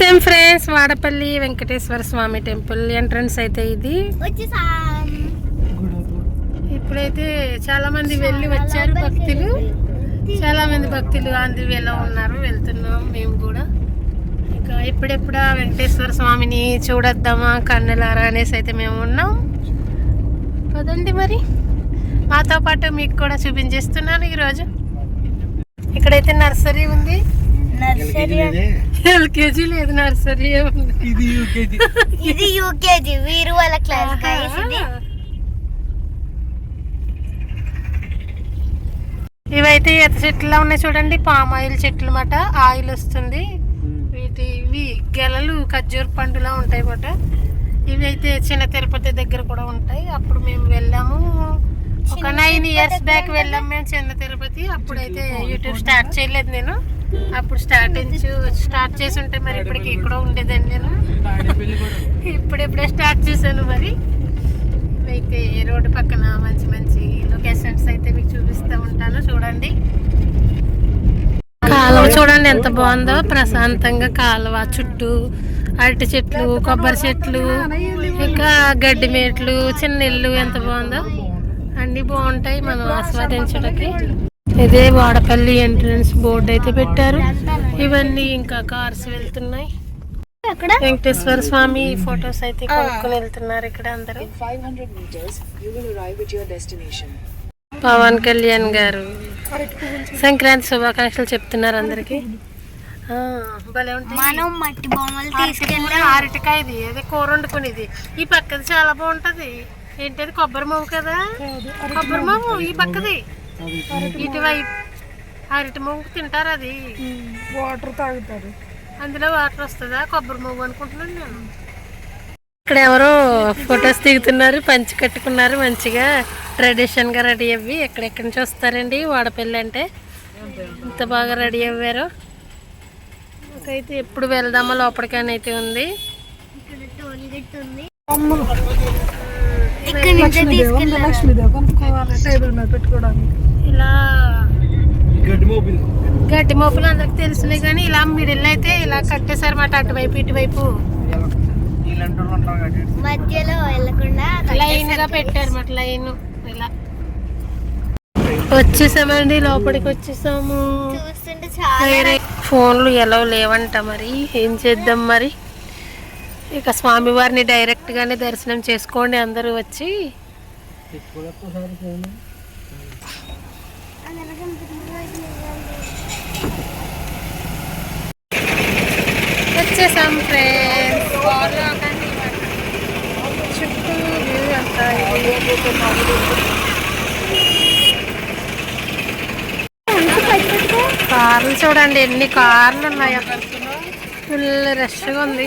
వచ్చేసాం friends Vadapalli Venkateswara Swamy temple entrance అయితే ఇది. ఇప్పుడైతే చాలా మంది వెళ్ళి వచ్చారు భక్తులు. చాలా మంది భక్తులు ఆంధ్రవేలో ఉన్నారు వెళ్తున్నాం మేము కూడా. ఇంకా ఎప్పుడెప్పుడా వెంకటేశ్వర స్వామిని చూడొద్దామా కన్నులారా అనేసి అయితే మేము ఉన్నాం. పదండి మరి. మాతో పాటు మీకు కూడా చూపించేస్తున్నాను ఈరోజు. ఇక్కడైతే నర్సరీ ఉంది. ఎల్కేజీ లేదు? నర్సరీ ఇది యూకేజీ. ఇది యూకేజీ వీరు వాళ్ళ క్లాస్ గైస్ ఇది. ఇవైతే ఈత చెట్లులా ఉన్నాయి చూడండి పామ్ ఆయిల్ చెట్లు మాట ఆయిల్ వస్తుంది. వీటి ఇవి గెలలు ఖర్జూర్ పండులా ఉంటాయి మాట ఇవి అయితే చిన్న తిరుపతి దగ్గర కూడా ఉంటాయి. అప్పుడు మేము వెళ్ళాము. ఒక నైన్ ఇయర్స్ బ్యాక్ వెళ్ళాం మేము చిన్న తిరుపతి. అప్పుడైతే యూట్యూబ్ స్టార్ట్ చేయలేదు నేను. అప్పుడు స్టార్ట్ స్టార్ట్ చేసి ఉంటే మరి ఇప్పటికి ఇక్కడ ఉండేదండి నేను. ఇప్పుడెప్పుడే స్టార్ట్ చేశాను మరి. అయితే రోడ్డు పక్కన మంచి మంచి లొకేషన్స్ అయితే మీకు చూపిస్తూ ఉంటాను. చూడండి. కాలువ చూడండి ఎంత బాగుందో. ప్రశాంతంగా కాలువ చుట్టూ అరటి చెట్లు కొబ్బరి చెట్లు ఇంకా గడ్డి మేట్లు చిన్న ఇల్లు ఎంత బాగుందో. అన్ని బాగుంటాయి మనం ఆస్వాదించడానికి. ఇదే వాడపల్లి ఎంట్రన్స్ బోర్డు అయితే పెట్టారు. ఇవన్నీ ఇంకా కార్స్ వెళ్తున్నాయి. అక్కడ వెంకటేశ్వర స్వామి ఫొటోస్ అయితే కొనుక్కొని వెళ్తున్నారు ఇక్కడ అందరూ. 500 meters, you will arrive at your destination. Pawan Kalyan గారు. సంక్రాంతి శుభాకాంక్షలు చెప్తున్నారు అందరికి. మనం మట్టి బొమ్మలు తీసుకెళ్ళి తీసుకెళ్ళాం అరటికాయ ఇది అదే కూర వండుకునేది ఈ పక్కది చాలా బాగుంటది. ఏంటది కొబ్బరి మొవ్వు కదా? కొబ్బరి మొవ్వు ఈ పక్కది. ఇటువైపు అరటి మొవ్వు తింటారు అది. వాటర్ తాగుతారు. అందులో వాటర్ వస్తుందా? కొబ్బరి మొవ్వు అనుకుంటున్నాను నేను. ఇక్కడ ఎవరో ఫొటోస్ దిగుతున్నారు పంచి కట్టుకున్నారు మంచిగా. ట్రెడిషన్గా రెడీ అవ్వి ఎక్కడెక్కడి నుంచి వస్తారండి? వాడపల్లి అంటే? ఇంత బాగా రెడీ అవ్వారు నాకైతే ఎప్పుడు వెళ్దామా లోపలికని అయితే ఉంది. ఇలా గడ్డి మోపులు. అందరికి తెలుసులే కానీ ఇలా మిడిల్ అయితే ఇలా కట్టేశారు మాట అటువైపు ఇటువైపు. మధ్యలో వెళ్ళకుండా లైన్గా పెట్టారు మాట లైన్. ఇలా. వచ్చేసామండి లోపలికి వచ్చేసాము. ఫోన్లు ఎలా లేవంట మరి ఏం చేద్దాం మరి? ఇక స్వామివారిని డైరెక్ట్ గానే దర్శనం చేసుకోండి అందరూ వచ్చి. వచ్చేసాం ఫ్రెండ్స్. చుట్టూ అంతా ఇది. కార్లు చూడండి ఎన్ని కార్లు ఉన్నాయి అక్కడ. ఫుల్ రష్గా ఉంది.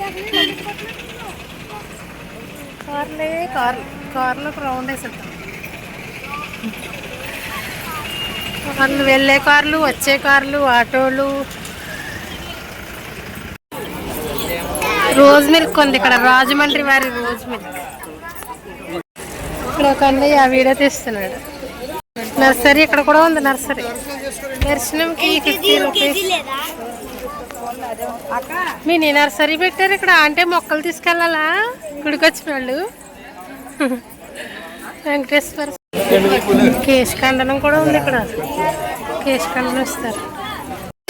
కార్లే కార్లు కార్లు రౌండ్ వేసేద్దాం. కార్లు వెళ్ళే కార్లు వచ్చే కార్లు ఆటోలు. రోజ్ మిల్క్ ఉంది ఇక్కడ రాజమండ్రి వారి రోజ్ మిల్క్. ఇక్కడ ఒక అన్నయ్య ఆ వీడియో తీస్తున్నాడు. నర్సరీ ఇక్కడ కూడా ఉంది నర్సరీ. దర్శనంకి ఫిఫ్టీ రూపీస్. మినీ నర్సరీ పెట్టారు ఇక్కడ. అంటే మొక్కలు తీసుకెళ్ళాలా? గుడికి వచ్చిన వాళ్ళు. వెంకటేశ్వర కేశఖండనం కూడా ఉంది ఇక్కడ. కేశకండనం ఇస్తారు.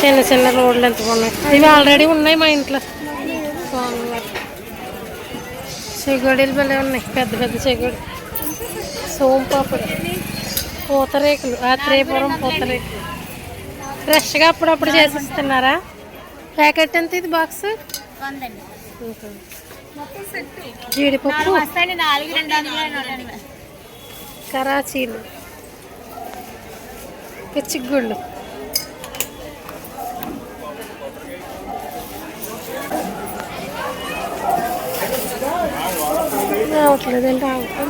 చిన్న చిన్న రోడ్లు ఎంత బాగున్నాయి. ఇవి ఆల్రెడీ ఉన్నాయి మా ఇంట్లో. స్వామివారు చెగుడీలు భలే ఉన్నాయి. పెద్ద పెద్ద చెగుడి సోంపాపుడు పూతరేకులు. ఆత్రేయపురం పూతరేకులు. ఫ్రెష్గా అప్పుడప్పుడు చేసిస్తున్నారా? ప్యాకెట్ ఎంత ఇది బాక్స్ జీడిపప్పు. కరాచీలు. పిచ్చిగుళ్ళు రావట్లేదండి ఆగుతాం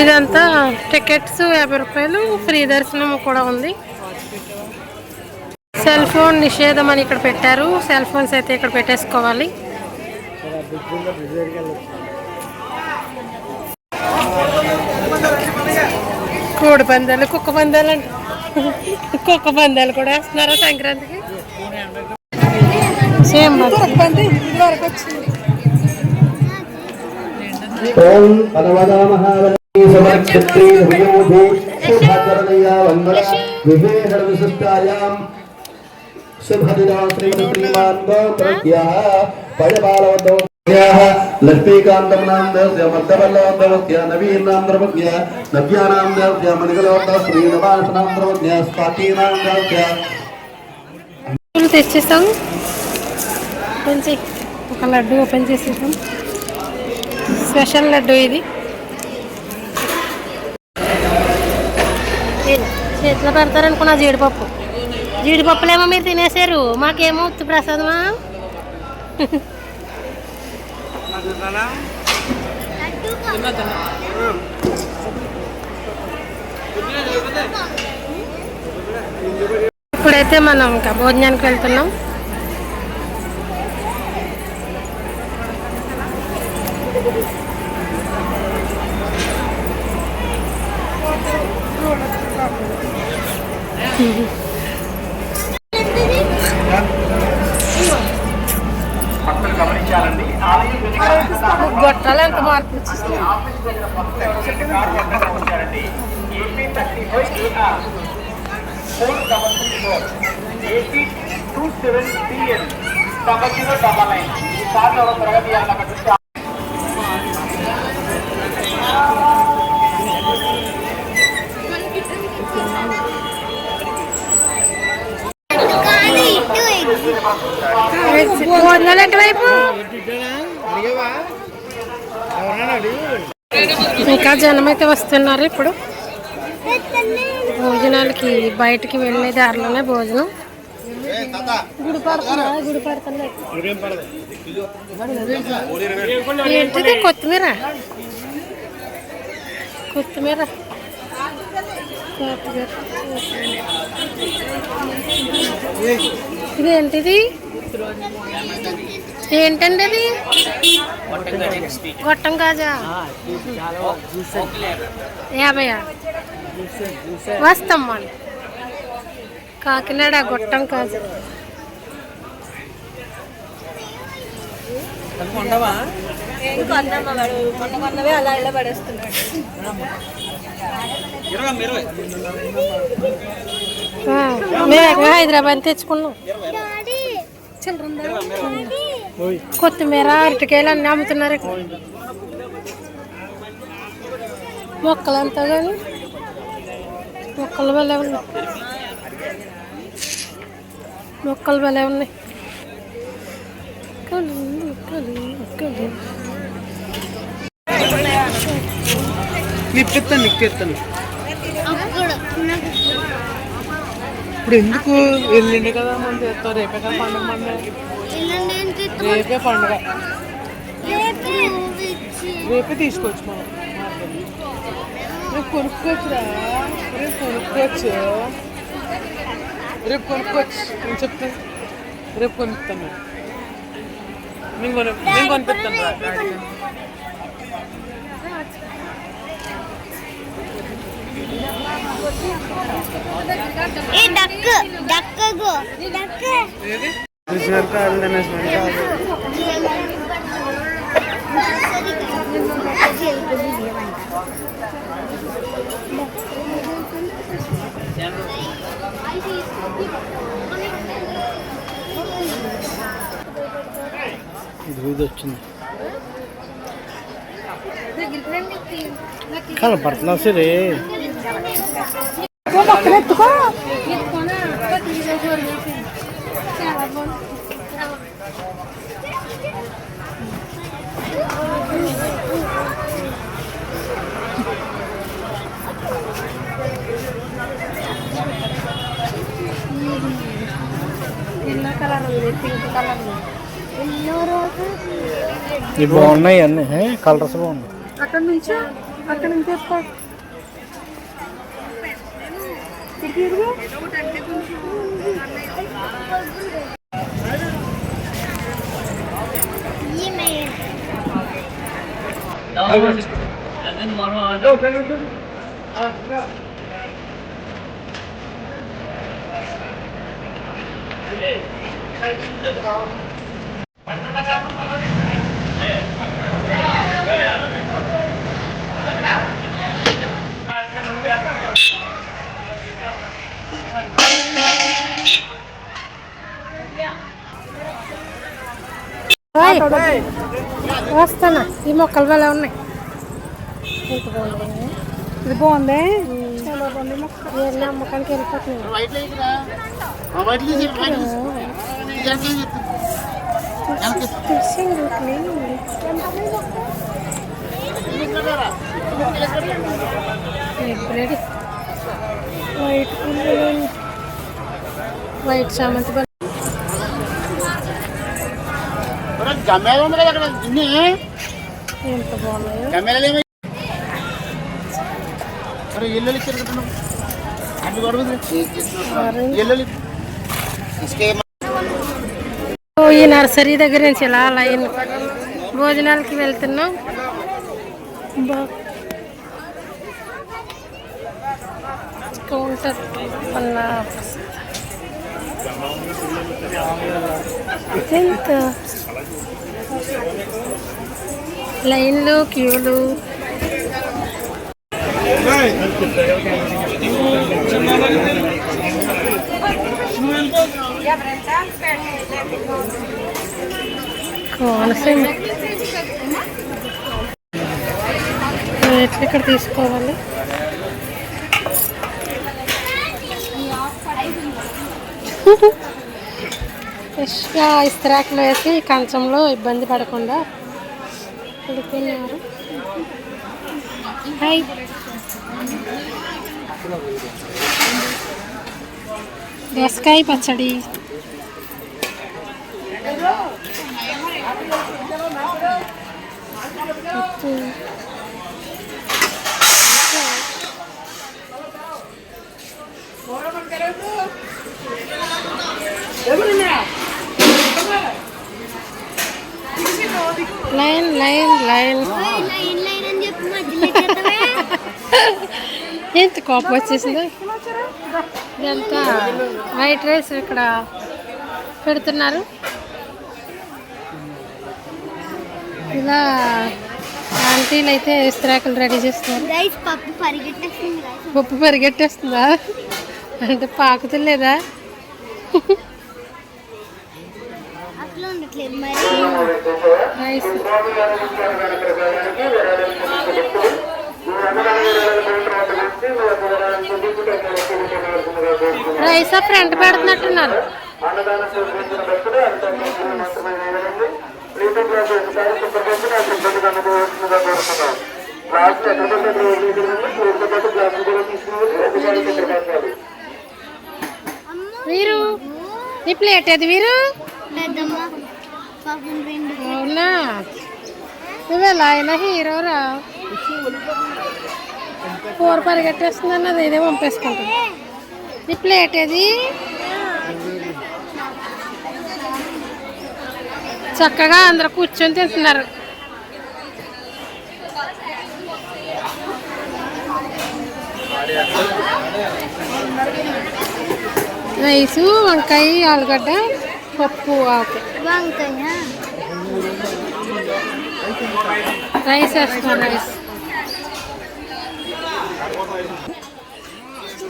ఇదంతా టికెట్స్ యాభై రూపాయలు ఫ్రీ దర్శనం కూడా ఉంది. సెల్ ఫోన్ నిషేధం అని ఇక్కడ పెట్టారు. సెల్ ఫోన్స్ అయితే ఇక్కడ పెట్టేసుకోవాలి. కోడి పందాలు కుక్క పందాలు అంట కుక్క పందాలు కూడా వేస్తున్నారా సంక్రాంతికి? సేమ్ మరి. ఓం పదవదామహావతి సమక్షత్రే వియోధే శుభకరణయా వందన వివేహ విశిష్టాయాం శుభదినా శ్రీమాన్ గోత్రజ్ఞా పయపాలవద్దోత్యాః చేయి ఒక లడ్డు ఓపెన్ చేసేసాం. స్పెషల్ లడ్డు ఇది. ఇది చేతిలో పెడతారనుకున్నా జీడిపప్పు. జీడిపప్పులేమో మీరు తినేసారు మాకేమో ఉత్తి ప్రసాదమా? ఇప్పుడైతే మనం ఇంకా భోజనానికి వెళ్తున్నాం. ఎంత మార్పు కానీ ఇటు భోజనాలు ఎటువైపు ఇంకా జనం అయితే వస్తున్నారు ఇప్పుడు. భోజనాలకి బయటికి వెళ్ళే దారిలోనే భోజనం. గుడి పడుతుందా? గుడి పడుతుందా? ఏంటిది? కొత్తిమీర? కొత్తిమీర. కొత్తిమీర. ఇదేంటిది? ఏంటండి అది? గొట్టం కాజా? యాభై వస్తాం మనం కాకినాడ గొట్టం కాజా. మేము హైదరాబాద్ తెచ్చుకున్నాం. కొత్తిమీర అరటికాయలు అన్నీ అమ్ముతున్నారు మొక్కలు అంతా కానీ మొక్కలు భలే ఉన్నాయి. మొక్కలు భలే ఉన్నాయి. కలు, కలు, ఇప్పుడు ఎందుకు వెళ్ళిండు కదా మంది రేపే కదా పండుగ మంది. రేపే పండుగ. రేపు తీసుకోవచ్చు మనం. రేపు కొనుక్కోవచ్చురా రేపు కొనుక్కోవచ్చు రేపు కొనుక్కోవచ్చు నేను చెప్తాను రేపు కొనుక్తాను నేను కొను నేను కొనిపిస్తాను. ఏ డక్ డక్కగు డక్ ఇది వచ్చింది కనపడుతున్నా సరే కలర్ ఇవి బాగున్నాయి అన్నీ. కలర్స్ బాగున్నాయి. అక్కడ నుంచి అక్కడ నుంచి 哎，我。哎，马哥。哎，对对对。啊，对。哎，开始走。哈哈哈！哎，哎，对呀。వస్తానా ఈ మొక్కలు భలే ఉన్నాయి. ఎంత బాగుంది ఇది బాగుంది? చాలా బాగుంది మొక్క. క్లీన్ ఉంది చామంతి బల- ఎంత బాగున్నాయో. ఓ, ఈ నర్సరీ దగ్గర నుంచి ఇలా లైన్ భోజనాలకి వెళ్తున్నాం. కౌంటర్ వల్ల ఎంత? లైన్లు క్యూలు. కోనసీమ ఎట్లా ఇక్కడ తీసుకోవాలి? ఫ్రెష్గా ఇస్త్రాకులు వేసి కంచంలో ఇబ్బంది పడకుండా పెడుతున్నారు హాయ్. దోసకాయ పచ్చడి. ఉప్పు. Line line line. ఎంత కోపం వచ్చేసింది? ఇదంతా వైట్ రైస్ ఇక్కడ పెడుతున్నారు. ఇలా ఆంటీలు అయితే ఇస్త్రాకులు రెడీ చేస్తున్నారు. పప్పు పరిగెట్టేస్తుంది? అంటే పాకుతులేదా? ఉండట్లేదు మరి. రైస్ ఫ్రంట్ పెడుతున్నట్టున్నారు. వీరు నీ ప్లేట్ అది వీరు? అవునా? నువ్వు ఎలా అయినా హీరోరా కూర పరిగెట్టేస్తుంది అన్నది ఇదే పంపేసుకుంటుంది. నీ ప్లేట్ ఏది? చక్కగా అందరు కూర్చొని తింటున్నారు. రైసు వంకాయ ఆలుగడ్డ. పప్పు ఆకు. వంకాయ. రైస్ వేస్తున్నారు రైస్.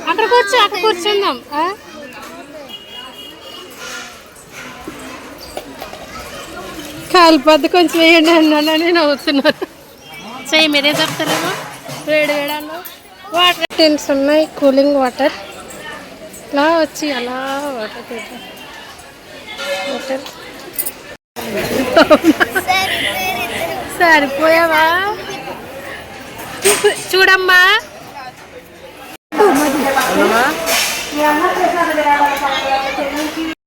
అక్కడ కూర్చో అక్కడ కూర్చుందాం. ఆ? కాలిపోద్ది కొంచెం వేయండి అన్నానని నవ్వుతున్నారు చెయ్యి మీరే చెప్తారేమో వేడి వేడి అన్న వాటర్. టిన్స్ ఉన్నాయి కూలింగ్ వాటర్. ఇలా వచ్చి అలా వాటర్ తీద్దాం. సరిపోయావా? చూడమ్మా.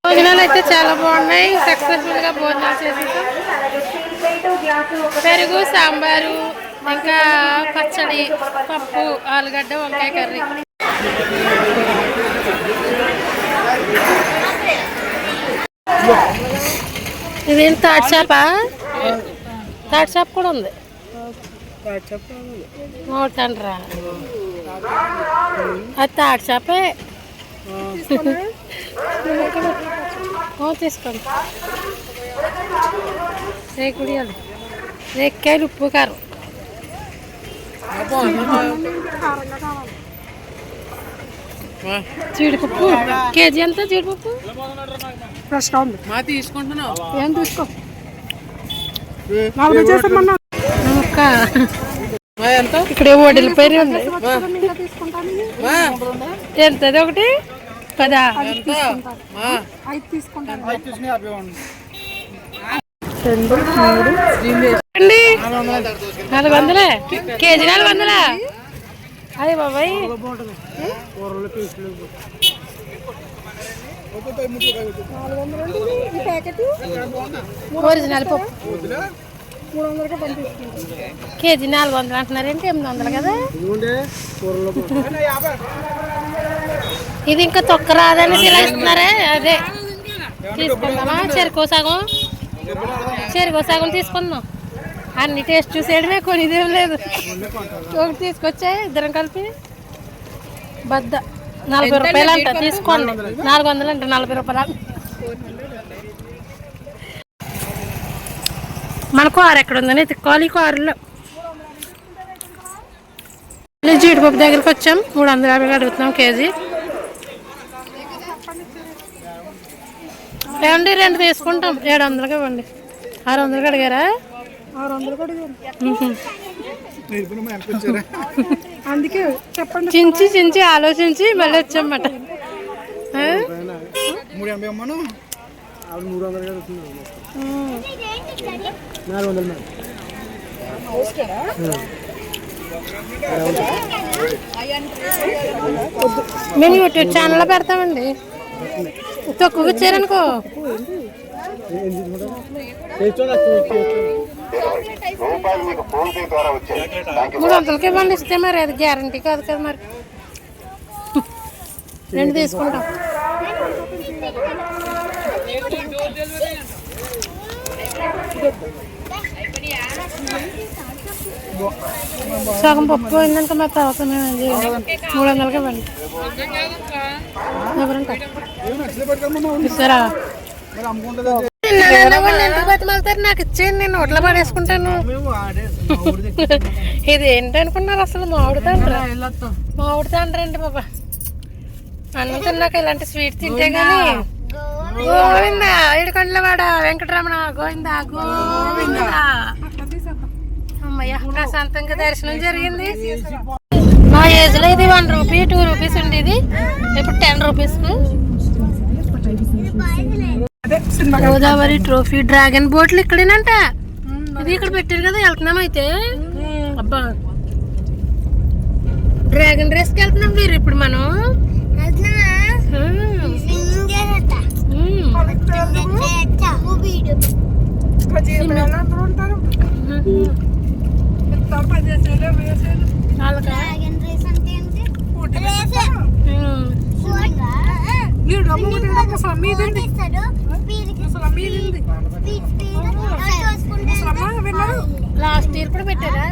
భోజనాలు అయితే చాలా బాగున్నాయి. సక్సెస్ఫుల్గా భోజనాలు చేసేసాం. పెరుగు సాంబారు ఇంకా పచ్చడి పప్పు ఆలుగడ్డ వంకాయ కర్రీ. ఇదేంటి తాటి చేప తాటి చేప కూడా ఉంది. మోటండ్రా అది తాటి చేపే తీసుకోండి. రేకుడియాలి రేక్కాయలు ఉప్పు కారం. జీడిపప్పు. కేజీ ఎంత జీడిపప్పు? ఫ్రెష్గా ఉంది. మా తీసుకుంటున్నావు. ఏం తీసుకో? మా ఎంత? ఇక్కడ వడిల పైరు ఉంది. మా ఎంతది ఒకటి? పదా. ఎంత? నాలుగు వందలే. కేజీ నాలుగు వందలా? అయ్యి బాబాయ్. ఒరిజినల్ పప్పు. కేజీ నాలుగు వందలు అంటున్నారేంటి ఎనిమిది వందలు కదా? ఇది ఇంకా తొక్క రాదని ఇలా ఇస్తున్నారే? అదే. తీసుకుందామా? చెరుకు సగం. చెరుకు సగం తీసుకుందాం. అన్ని టేస్ట్ చూసేయడమే కొనిదేం లేదు. ఒకటి తీసుకొచ్చాయి ఇద్దరం కలిపి బద్ద నలభై రూపాయలు అంట తీసుకోండి. నాలుగు వందలు అంట నలభై రూపాయలు. మన కారు ఎక్కడ ఉందని ఎత్తుక్కోవాలి ఈ కారులో జీడిపప్పు దగ్గరికి వచ్చాం. మూడు వందల యాభై అడుగుతున్నాం కేజీ. ఏమండి రెండు తీసుకుంటాం. ఏడు వందలకి ఇవ్వండి. ఆరు వందలకి అడిగారు? అందుకే చెప్పండి చించి చించి ఆలోచించి మళ్ళీ వచ్చామన్నమాట ఆ? మూడు ఎనభై అమ్మాను ఆవిడ మూడు వందలు ఉమ్. నాలుగు వందలు మేడం మేము యూట్యూబ్ ఛానల్లో పెడతామండి తక్కువ ఇచ్చారనుకో మూడు వందలకి ఇవ్వండి ఇస్తే మరి అది గ్యారంటీ కాదు కదా మరి. రెండు తీసుకుంటాం. సగం పప్పు పోయిందనుక మరి తర్వాత మేము ఏం చేయాలి? మూడు వందలకి ఇవ్వండి ఎవరంటారు బతిమాలుతారు? నాకు ఇచ్చేయండి నేను నోట్లో పడేసుకుంటాను. ఇది ఏంటనుకున్నారు అసలు? మామిడి తండ్రి? మామిడి తండ్రి అండి బాబా. అన్నం తిన్నాక ఇలాంటి స్వీట్ తింటే గానీ గోవిందా? ఏడుకొండలవాడ వెంకటరమణ గోవిందా? గోవిందా? అమ్మయ్య ప్రశాంతంగా దర్శనం జరిగింది. మా ఏజ్లో ఇది వన్ రూపీ టూ రూపీస్ ఉండేది. ఇప్పుడు ten rupees Godavari trophy dragon బోట్లు ఇక్కడేనంట. ఇది ఇక్కడ పెట్టారు కదా వెళ్తున్నాం అయితే. అబ్బా. డ్రాగన్ రేస్కి వెళ్తున్నాం మీరు ఇప్పుడు మనం. హ్మ్. హ్మ్. వాళ్ళకా? హ్మ్. లాస్ట్ ఇయర్ కూడా పెట్టారా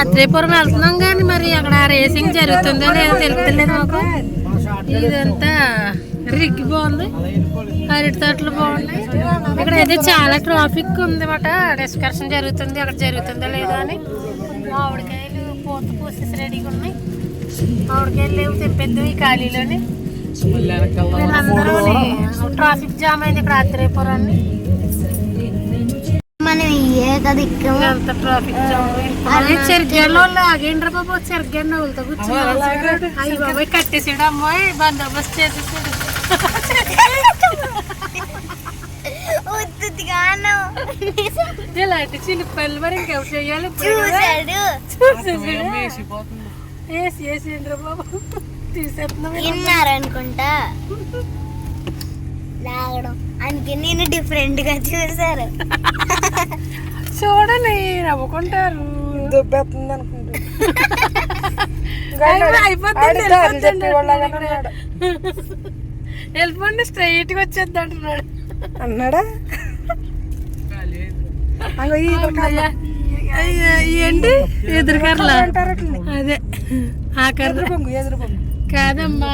ఆత్రేయపురం వెళ్తున్నాం కానీ మరి అక్కడ రేసింగ్ జరుగుతుందో లేదో తెలుపుతలేదు మాకు. ఇదంతా రిగ్గి బాగుంది. అరటి తోటలు బాగున్నాయి. ఇక్కడ అయితే చాలా ట్రాఫిక్ ఉంది అన్నమాట డిస్కషన్ జరుగుతుంది అక్కడ జరుగుతుందో లేదో అని. మామిడికాయలు పూత పూసేసి రెడీగా ఉన్నాయి. మామిడికాయలు లేవు తెప్పేద్దాం ఈ ఖాళీలోని. వీళ్ళందరూ ట్రాఫిక్ జామ్ అయింది ఇక్కడ ఆత్రేయపురాన్ని మనం ఇయ్యే కదా ఇక్కడ ఎంత ట్రాఫిక్ జామ్ అదే చెరిగేళ్ళ వాళ్ళు ఆగేండ్రా బాబు చెరిగండి వాళ్ళతో కూర్చున్నారు అయ్యి బాబాయ్ కట్టేసాడు అమ్మాయి బందోబస్తు చేసేసాడు. ఇలాంటి చిలిపల్లి మరి ఇంకెవరు చేయాలి? చూసాడు వేసి బాబు. తీసేస్తున్నాం విన్నారనుకుంటా. లాగడం అందుకే నేను డిఫరెంట్గా చూసారు. చూడండి నవ్వుకుంటారు. దుబ్బెత్తుంది అనుకుంటా. అయిపో- అయిపోతుంది, వెళ్ళిపోతుంది అంటున్నాడు. వెళ్ళిపోండి స్ట్రైట్గా వచ్చేద్ది అంటున్నాడు అన్నాడా? ఏంటి? ఎదురుకర్ల అదే ఆ కర్ర పొంగు ఎదురు పొంగు కాదమ్మా.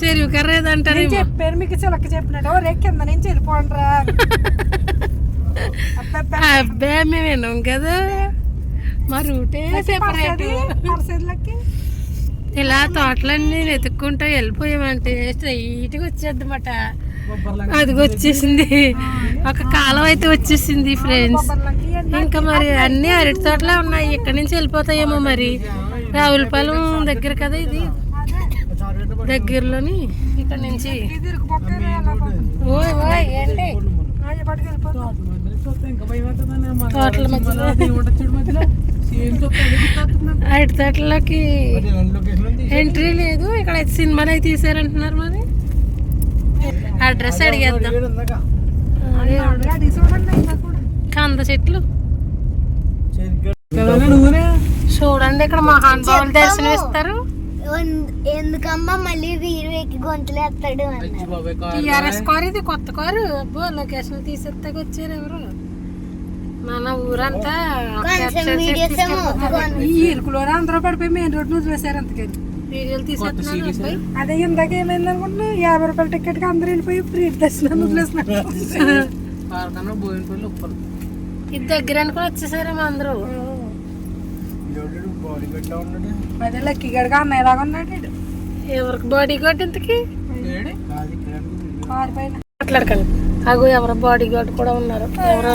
చెరువు కర్ర ఏదంటారు నేను చెప్పాను మీకు చిలక చెప్పినట్టు ఓ రే కింద నుంచి వెళ్ళిపోండిరా. అబ్బే మేము విన్నాం కదా. మా రూటే సెపరేట్ ఇలా తోటలన్నీ వెతుక్కుంటూ వెళ్ళిపోయామంటే స్ట్రైట్గా వచ్చేద్దమాట అది వచ్చేసింది. ఒక కాలం అయితే వచ్చేసింది ఫ్రెండ్స్ ఇంకా మరి అన్ని అరటి తోటలే ఉన్నాయి. ఇక్కడ నుంచి వెళ్ళిపోతాయేమో మరి. రావులపాలెం దగ్గర కదా ఇది. దగ్గరలోని ఇక్కడ నుంచి. తోటల మధ్యలో. అరటి తోటలోకి ఎంట్రీ లేదు. ఇక్కడ అయితే సినిమాలు అయితే తీసారంటున్నారు మరి. అడ్రస్ అడిగేద్దాం. కంద చెట్లు. చూడండి ఇక్కడ మహానుభావులు దర్శనం ఇస్తారు ఎందుకమ్మా మళ్ళీ వీరు ఎక్కి గొంతులు ఎత్తాడు అన్నారు బాబాయ్ కార్ టీఆర్ఎస్ కారు ఇది కొత్త కారు. అబ్బో లొకేషన్ తీసేస్తాక వచ్చారు ఎవరు? మన ఊరంతా. ఈ ఇరుకులోనే అందరూ పడిపోయి మెయిన్ రోడ్ నుంచి వదిలేశారు అంతకని వీడియోలు తీసేస్తున్నారు అబ్బాయి. అదే ఇందాక ఏమైంది అనుకుంటున్నా? యాభై రూపాయల టికెట్కి అందరూ వెళ్ళిపోయి ఫ్రీ దర్శనం వదిలేస్తున్నారు. ఇది దగ్గర అనుకుని వచ్చేసారేమో అందరూ. అదే లక్కీ గడిగా అన్నయ్య లాగా ఉన్నాడు. ఎవరికి బాడీ గార్డ్ ఇంతకి? ఏడి? కారు పైన. మాట్లాడకండి. అగో ఎవరో బాడీ గార్డ్ కూడా ఉన్నారు. ఎవరో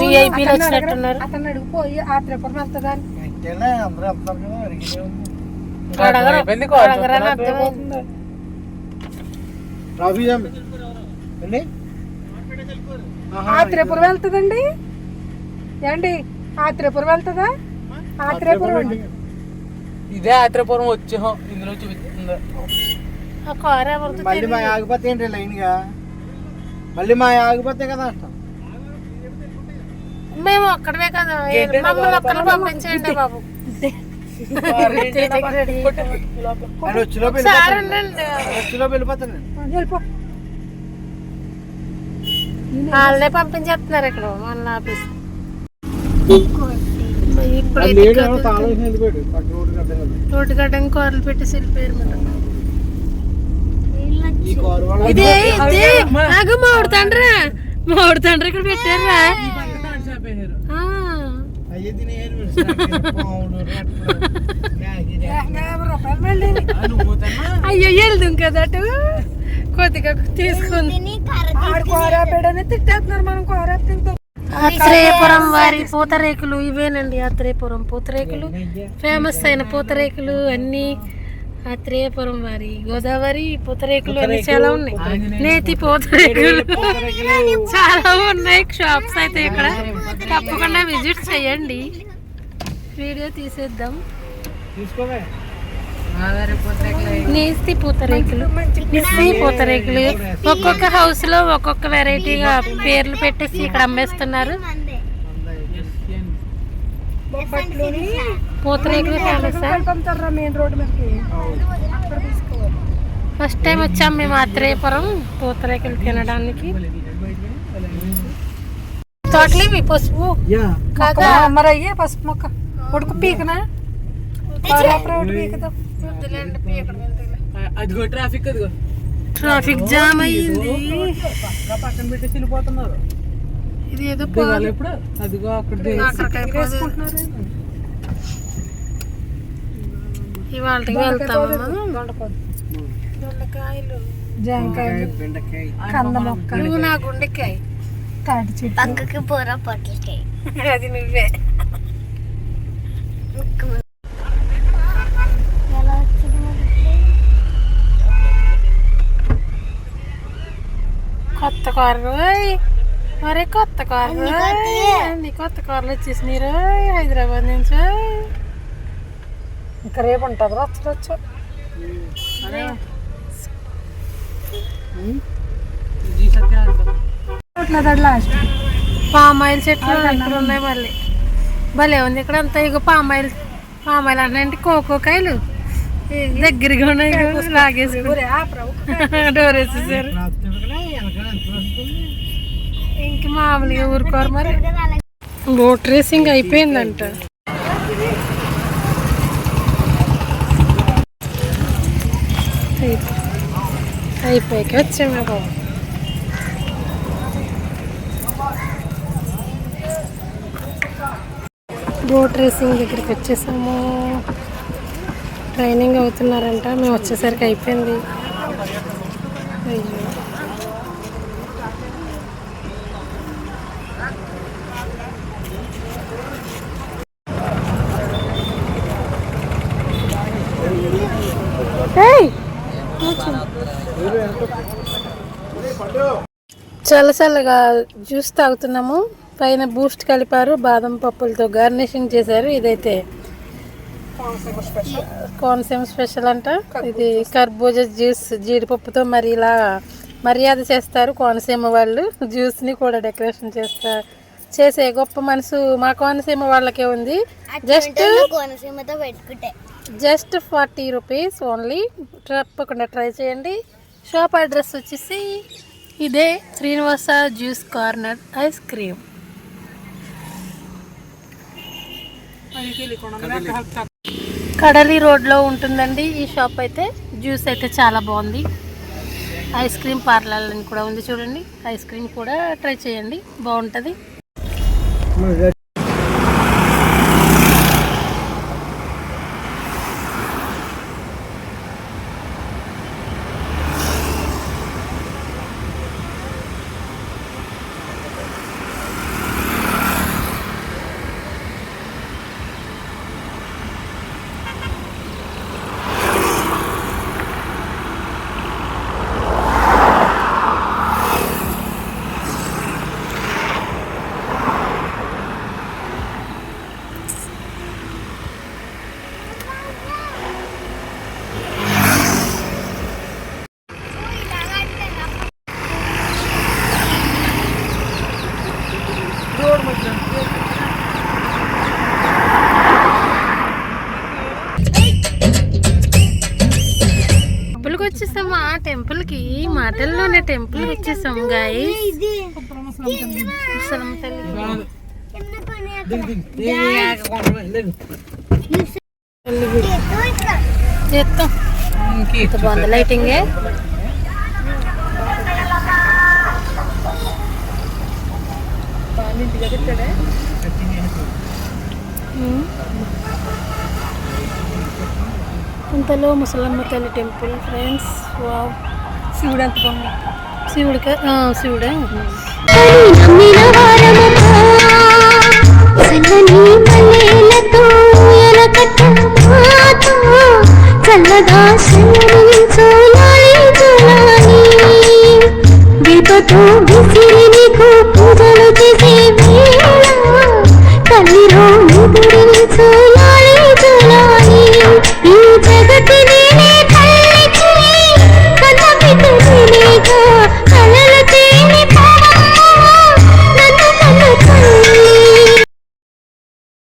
విఐపీలు వచ్చినట్టున్నారు. అతను అడిగిపోయి ఆ త్రిపురం వెళ్తుందా అని అడగరు? అయిపోయింది కార్ అడగరని అర్థమైంది? ఆ త్రిపురం వెళ్తుందండి. ఏండి ఆ త్రిపురం వెళ్తుందా? ఇదే ఆత్రేపురం వచ్చాం ఇందులో చూపిస్తుంది. ఆ కారు ఎవరితో మళ్ళీ మా ఆగిపోతే ఏంటి లైన్గా మళ్ళీ మా ఆగిపోతే కదా అంటాం. మేము ఒక్కడమే కదా. మమ్మల్ని ఒక్కరు పంపించండి బాబు. అని వచ్చిలో సార్ ఉండండి. వచ్చిలో వెళ్ళిపోతాను నేను. వెళ్ళిపో. వాళ్ళే పంపించేస్తున్నారు ఇక్కడ మన ఆఫీస్ రోడ్డు గడ్డం కూరలు పెట్టేసి వెళ్ళిపోయారు కారు ఇదే ఇదే. నాకు మామిడి తండ్రా. మామిడి తండ్రి ఇక్కడ పెట్టారా ఆ, అయ్యే వెళ్దాం కదా అటు కొద్దిగా తీసుకుంది ఆడు కోరాపేడని తిట్టేస్తున్నారు. మనం కోరాపు ఆత్రేయపురం వారి పూతరేకులు ఇవేనండి ఆత్రేయపురం పూతరేకులు. ఫేమస్ అయిన పూతరేకులు అన్ని ఆత్రేయపురం వారి గోదావరి పూతరేకులు అన్ని చాలా ఉన్నాయి. నేతి పూతరేకులు చాలా ఉన్నాయి. షాప్స్ అయితే ఇక్కడ తప్పకుండా విజిట్ చేయండి. వీడియో తీసేద్దాం. తీసుకోవే. నేస్తి పూతరేకులు నిస్తి పూతరేకులు ఒక్కొక్క హౌస్లో ఒక్కొక్క వెరైటీగా పేర్లు పెట్టేసి ఇక్కడ అమ్మేస్తున్నారు. పూతరేకులు ఫేమస్ ఫస్ట్ టైం వచ్చాం మేము ఆత్రేయపురం పూతరేకులు తినడానికి. తోటలు ఇవి పసుపు? యా. కాదా మరి అయ్యే పసుపు మొక్క. ఉడుకు పీకనా? పీకుతాం. అదిగో ట్రాఫిక్ అదిగో. ట్రాఫిక్ జామ్ అయ్యింది. పక్కన పెట్టేసి వెళ్ళిపోతున్నారు ఇది ఏదో దిగాలి ఎప్పుడు అదిగో అక్కడ ఇవాళకి వెళ్తామమ్మా దొండకాయలు. బెండకాయ. కంద మొక్క నువ్వు నా గుండెకాయ. తాటి చెట్టు. పక్కకి పూర పొట్లకి అది నువ్వే ఎలా వచ్చింది మరి? కొత్త కారు ఓయ్. మరే కొత్త కారు అన్ని కొత్త కార్లు వచ్చేసినాయి రోయ్. హైదరాబాద్ నుంచి. ఇంకా రేపు ఉంటుంది రచ్చ జీ సత్యానంద అట్లా లాస్ట్. పామ్ ఆయిల్ చెట్లు ఇక్కడ ఉన్నాయి మళ్ళీ. భలే ఉంది ఇక్కడ అంతా. ఇక పామ్ ఆయిల్ పామ్ ఆయిల్ అంటే కోకో కాయలు. దగ్గరగా ఉన్నాయి. లాగేసుకుని. డోర్ వేసేసారు ఇంక మామూలుగా ఊరుకోరు మరి. బోట్ రేసింగ్ అయిపోయిందంట. అయిపోయాక వచ్చాము బాబు బోట్ రేసింగ్ దగ్గరికి వచ్చేసాము. ట్రైనింగ్ అవుతున్నారంట. మేము వచ్చేసరికి అయిపోయింది. అయ్యో ఏయ్! కూర్చో. చల్ల చల్లగా జ్యూస్ తాగుతున్నాము. పైన బూస్ట్ కలిపారు. బాదం పప్పులతో గార్నిషింగ్ చేశారు. ఇదైతే కోనసీమ స్పెషల్ అంట. ఇది కర్బూజా జ్యూస్ జీడిపప్పుతో మరి ఇలా మర్యాద చేస్తారు కోనసీమ వాళ్ళు. జ్యూస్ని కూడా డెకరేషన్ చేస్తారు చేసే గొప్ప మనసు మా కోనసీమ వాళ్ళకే ఉంది. జస్ట్ కోనసీమతో పెట్టుకుంటే. Just forty rupees only. తప్పకుండా ట్రై చేయండి. షాప్ అడ్రస్ వచ్చేసి ఇదే Srinivasa juice corner ice cream. Kadali రోడ్లో ఉంటుందండి ఈ షాప్ అయితే. జ్యూస్ అయితే చాలా బాగుంది. ఐస్ క్రీమ్ పార్లర్ అని కూడా ఉంది చూడండి. ఐస్ క్రీమ్ కూడా ట్రై చేయండి బాగుంటుంది టెంపుల్కి వచ్చేసాము ఆ టెంపుల్కి మాటల్లోనే టెంపుల్కి వచ్చేసాము గాయ బాగుంది లైటింగే. ఇంతలో ముసలమ్మ తల్లి టెంపుల్ ఫ్రెండ్స్ వావ్ శివుడు ఎంత బాగుంది? శివుడికి ఆ, శివుడే. చల్లగా దీపతో విసిరి నీకు పూజలు చేసే వేళ తల్లిలో నిదురించోయాలి